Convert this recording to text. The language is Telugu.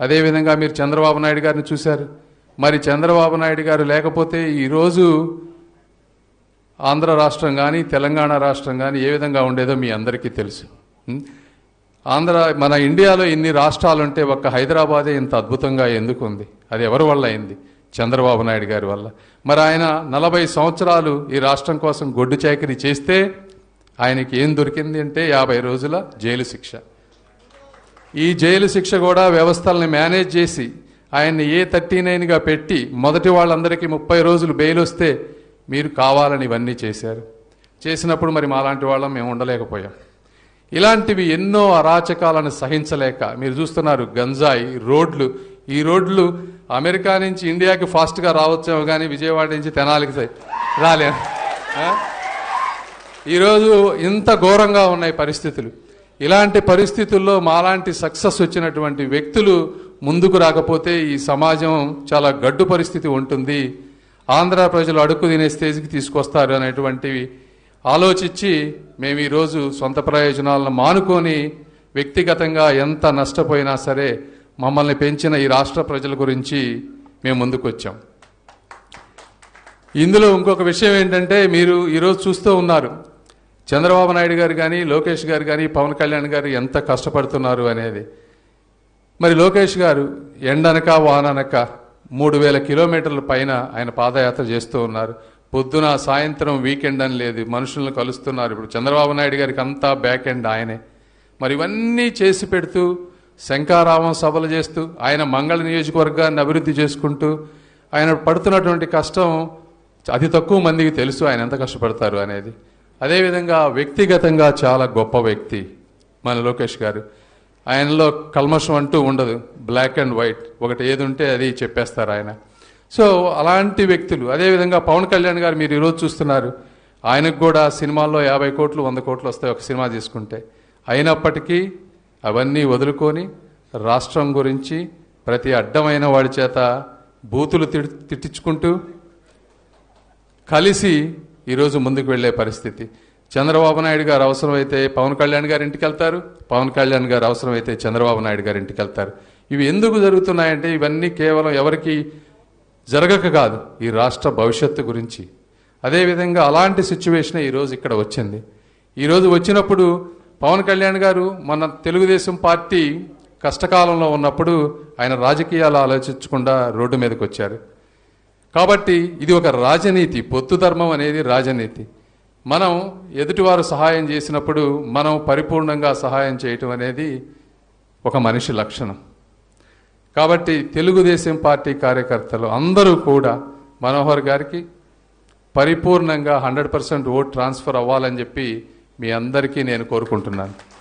అదేవిధంగా మీరు చంద్రబాబు నాయుడు గారిని చూశారు. మరి చంద్రబాబు నాయుడు గారు లేకపోతే ఈరోజు ఆంధ్ర రాష్ట్రం కానీ తెలంగాణ రాష్ట్రం కానీ ఏ విధంగా ఉండేదో మీ అందరికీ తెలుసు. ఆంధ్ర మన ఇండియాలో ఇన్ని రాష్ట్రాలు ఉంటే ఒక్క హైదరాబాదే ఇంత అద్భుతంగా ఎందుకు ఉంది అది ఎవరి వల్ల అయింది? చంద్రబాబు నాయుడు గారి వల్ల. మరి ఆయన నలభై సంవత్సరాలు ఈ రాష్ట్రం కోసం గొడ్డు చాకరీ చేస్తే ఆయనకి ఏం దొరికింది అంటే యాభై రోజుల జైలు శిక్ష. ఈ జైలు శిక్ష కూడా వ్యవస్థల్ని మేనేజ్ చేసి ఆయన్ని ఏ థర్టీ నైన్గా పెట్టి మొదటి వాళ్ళందరికీ ముప్పై రోజులు బెయిల్ వస్తే మీరు కావాలని ఇవన్నీ చేశారు. చేసినప్పుడు మరి మాలాంటి వాళ్ళం మేము ఉండలేకపోయాం. ఇలాంటివి ఎన్నో అరాచకాలను సహించలేక మీరు చూస్తున్నారు గంజాయి రోడ్లు. ఈ రోడ్లు అమెరికా నుంచి ఇండియాకి ఫాస్ట్గా రావచ్చేమో కానీ విజయవాడ నుంచి తెనాలికి సై- ఈరోజు ఇంత ఘోరంగా ఉన్నాయి పరిస్థితులు. ఇలాంటి పరిస్థితుల్లో మాలాంటి సక్సెస్ వచ్చినటువంటి వ్యక్తులు ముందుకు రాకపోతే ఈ సమాజం చాలా గడ్డు పరిస్థితి ఉంటుంది. ఆంధ్ర ప్రజలు అడుక్కు తినే స్టేజ్కి తీసుకొస్తారు అనేటువంటివి ఆలోచించి మేము ఈరోజు సొంత ప్రయోజనాలను మానుకొని వ్యక్తిగతంగా ఎంత నష్టపోయినా సరే మమ్మల్ని పెంచిన ఈ రాష్ట్ర ప్రజల గురించి మేము ముందుకు వచ్చాం. ఇందులో ఇంకొక విషయం ఏంటంటే మీరు ఈరోజు చూస్తూ ఉన్నారు. చంద్రబాబు నాయుడు గారు కానీ లోకేష్ గారు కానీ పవన్ కళ్యాణ్ గారు ఎంత కష్టపడుతున్నారు అనేది. మరి లోకేష్ గారు ఎండనక వాననక మూడు వేల కిలోమీటర్ల పైన ఆయన పాదయాత్ర చేస్తూ ఉన్నారు. పొద్దున సాయంత్రం వీకెండ్ అని లేదు మనుషులను కలుస్తున్నారు. ఇప్పుడు చంద్రబాబు నాయుడు గారికి అంతా బ్యాక్ ఎండ్ ఆయనే. మరి ఇవన్నీ చేసి పెడుతూ శంకారామం సభలు చేస్తూ ఆయన మంగళ నియోజకవర్గాన్ని అభివృద్ధి చేసుకుంటూ ఆయన పడుతున్నటువంటి కష్టం అతి తక్కువ మందికి తెలుసు ఆయన ఎంత కష్టపడతారు అనేది. అదేవిధంగా వ్యక్తిగతంగా చాలా గొప్ప వ్యక్తి మన లోకేష్ గారు. ఆయనలో కల్మషం అంటూ ఉండదు బ్లాక్ అండ్ వైట్. ఒకటి ఏది ఉంటే అది చెప్పేస్తారు ఆయన. సో అలాంటి వ్యక్తులు అదేవిధంగా పవన్ కళ్యాణ్ గారు మీరు ఈరోజు చూస్తున్నారు ఆయనకు కూడా సినిమాల్లో యాభై కోట్లు వంద కోట్లు వస్తాయి ఒక సినిమా తీసుకుంటే. అయినప్పటికీ అవన్నీ వదులుకొని రాష్ట్రం గురించి ప్రతి అడ్డమైన వాడి చేత బూతులు తిట్- తిట్టించుకుంటూ కలిసి ఈరోజు ముందుకు వెళ్ళే పరిస్థితి. చంద్రబాబు నాయుడు గారు అవసరమైతే పవన్ కళ్యాణ్ గారి ఇంటికి వెళ్తారు పవన్ కళ్యాణ్ గారు అవసరమైతే చంద్రబాబు నాయుడు గారి ఇంటికి వెళ్తారు ఇవి ఎందుకు జరుగుతున్నాయంటే ఇవన్నీ కేవలం ఎవరికి జరగక కాదు ఈ రాష్ట్ర భవిష్యత్తు గురించి. అదేవిధంగా అలాంటి సిచ్యువేషనే ఈరోజు ఇక్కడ వచ్చింది. ఈరోజు వచ్చినప్పుడు పవన్ కళ్యాణ్ గారు మన తెలుగుదేశం పార్టీ కష్టకాలంలో ఉన్నప్పుడు ఆయన రాజకీయాలు ఆలోచించకుండా రోడ్డు మీదకి వచ్చారు. కాబట్టి ఇది ఒక రాజనీతి పొత్తు ధర్మం అనేది రాజనీతి. మనం ఎదుటివారు సహాయం చేసినప్పుడు మనం పరిపూర్ణంగా సహాయం చేయటం అనేది ఒక మనిషి లక్షణం. కాబట్టి తెలుగుదేశం పార్టీ కార్యకర్తలు అందరూ కూడా మనోహర్ గారికి పరిపూర్ణంగా హండ్రెడ్ పర్సెంట్ ఓట్ ట్రాన్స్ఫర్ అవ్వాలని చెప్పి మీ అందరికీ నేను కోరుకుంటున్నాను.